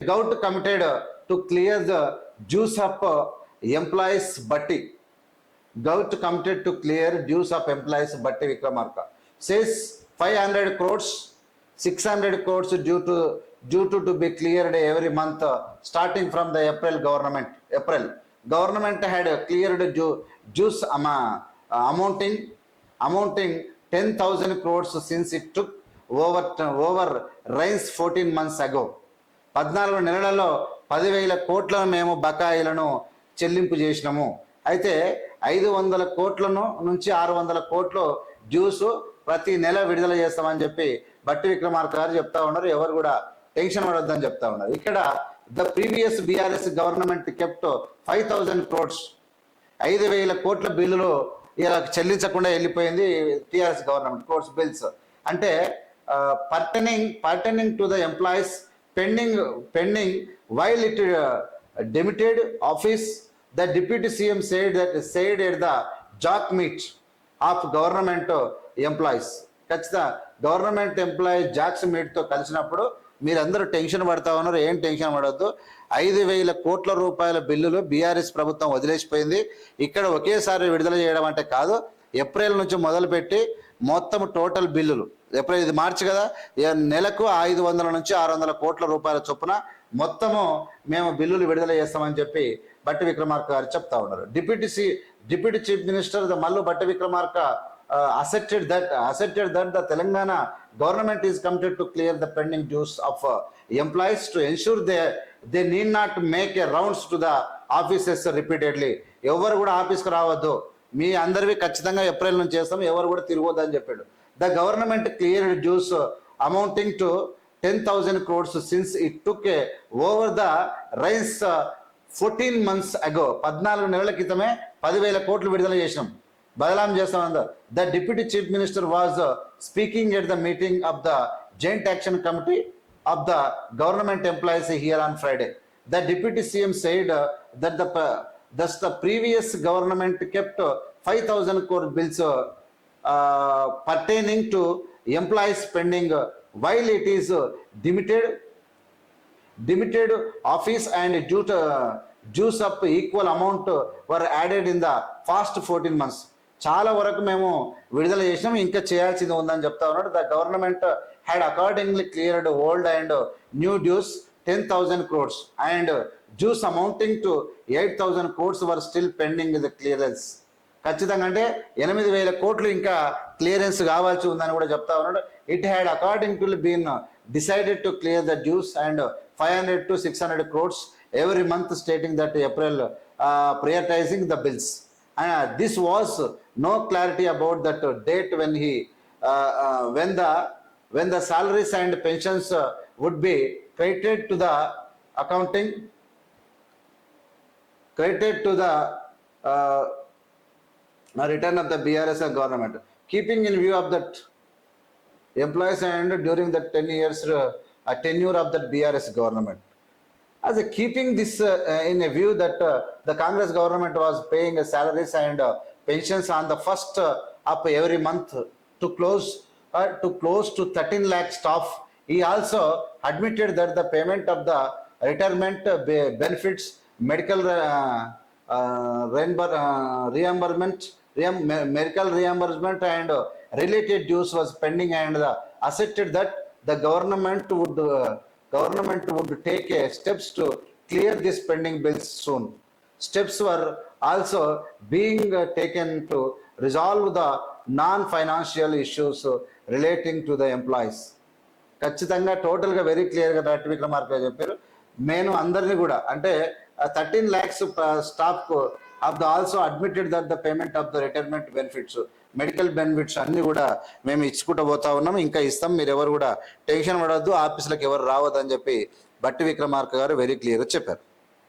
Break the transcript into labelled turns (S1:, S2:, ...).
S1: Without committed to clear the dues of uh, employees Bhatti. Gout committed to clear dues of employees Bhatti Vikramarka. Says 500 crores, 600 crores due to due to, to be cleared every month uh, starting from the April government. April government had cleared dues uh, amounting amounting 10,000 crores since it took over over rains 14 months ago. పద్నాలుగు నెలలలో పదివేల కోట్లను మేము బకాయిలను చెల్లింపు చేసినాము. అయితే ఐదు వందల కోట్లను నుంచి ఆరు వందల కోట్లు డ్యూస్ ప్రతి నెల విడుదల చేస్తామని చెప్పి బట్టి విక్రమార్క గారు చెప్తా ఉన్నారు. ఎవరు కూడా టెన్షన్ పడొద్దని చెప్తా ఉన్నారు. ఇక్కడ the previous BRS government kept five thousand crores. ఐదు వేల కోట్ల బిల్లులు ఇలా చెల్లించకుండా వెళ్ళిపోయింది టీఆర్ఎస్ గవర్నమెంట్ క్రోడ్స్ బిల్స్. అంటే pertaining pertaining to the employees pending pending while it demitted office the deputy CM said that said at the JAC meet of government employees ఖచ్చితంగా government employee JACs మీట్తో కలిసినప్పుడు మీరందరూ టెన్షన్ పడతా ఉన్నారు ఏం tension పడవద్దు ఐదు వేల కోట్ల రూపాయల బిల్లులు బీఆర్ఎస్ ప్రభుత్వం వదిలేసిపోయింది. ఇక్కడ ఒకేసారి విడుదల చేయడం అంటే కాదు ఏప్రిల్ నుంచి మొదలుపెట్టి మొత్తం టోటల్ బిల్లులు. ఎప్పుడైతే ఇది మార్చి కదా? నెలకు ఐదు వందల నుంచి ఆరు వందల కోట్ల రూపాయల చొప్పున మొత్తము మేము బిల్లులు విడుదల చేస్తామని చెప్పి బట్టి విక్రమార్క గారు చెప్తా ఉన్నారు. Deputy C deputy chief minister the Mallu Bhatti Vikramarka accepted that accepted that the Telangana government is committed to clear the pending dues of employees to ensure they they need not make a rounds to the offices repeatedly ఎవరు కూడా ఆఫీస్కి రావద్దు. మీ అందరివి ఖచ్చితంగా April నుంచి చేస్తాం ఎవరు కూడా తిరగొద్దు అని చెప్పాడు the government clear dues amounting to ten thousand crores since it took a over the reins fourteen months ago పద్నాలుగు నెలల క్రితమే పదివేల కోట్లు విడుదల చేసినాం. బదలాం చేస్తాం అందరు. The deputy chief minister was speaking at the meeting of the joint action committee of the government employees here on Friday the deputy CM said that the thus the previous government kept five thousand crore bills pertaining to employees pending while it is demitted demitted office and due dues up equal amount were added in the past fourteen months చాలా వరకు మేము విడుదల చేసినాం ఇంకా చేయాల్సింది ఉందని చెప్తా ఉన్నాడు. The government had accordingly cleared old and new dues ten thousand crores and dues amounting to eight thousand crores were still pending with clearance ఖచ్చితంగా అంటే ఎనిమిది వేల కోట్లు ఇంకా క్లియరెన్స్ కావాల్సి ఉందని కూడా చెప్తా ఉన్నాడు. It had according to been decided to clear the dues and five hundred to six hundred crores every month stating that April prioritising the bills this was no clarity about that date when he when the when the salaries and pensions would be credited to the accounting be credited to the uh, return of the BRS government. Keeping in view of that employees and during the 10 years uh, tenure of the BRS government. As a keeping this uh, in a view that uh, the Congress government was paying uh, salaries and uh, pensions on the first uh, up every month to close uh, to close to 13 lakh staff. He also admitted that the payment of the retirement uh, be- benefits, medical reimbur reimbursement medical reimbursement and related dues was pending and the accepted that the government would government would take a steps to clear this pending bills soon steps were also being taken to resolve the non financial issues relating to the employees ఖచ్చితంగా టోటల్గా very క్లియర్గా doctor Vikramarka చెప్పారు. నేను అందరినీ కూడా అంటే thirteen lakhs staff of the also admitted that the payment of the retirement benefits medical benefits అన్ని కూడా మేము ఇచ్చుకుంటూ పోతా ఉన్నాం. ఇంకా ఇస్తాం. మీరు ఎవరు కూడా టెన్షన్ పడవద్దు ఆఫీసులకు ఎవరు రావద్దని చెప్పి బట్టి విక్రమార్క గారు వెరీ క్లియర్గా చెప్పారు.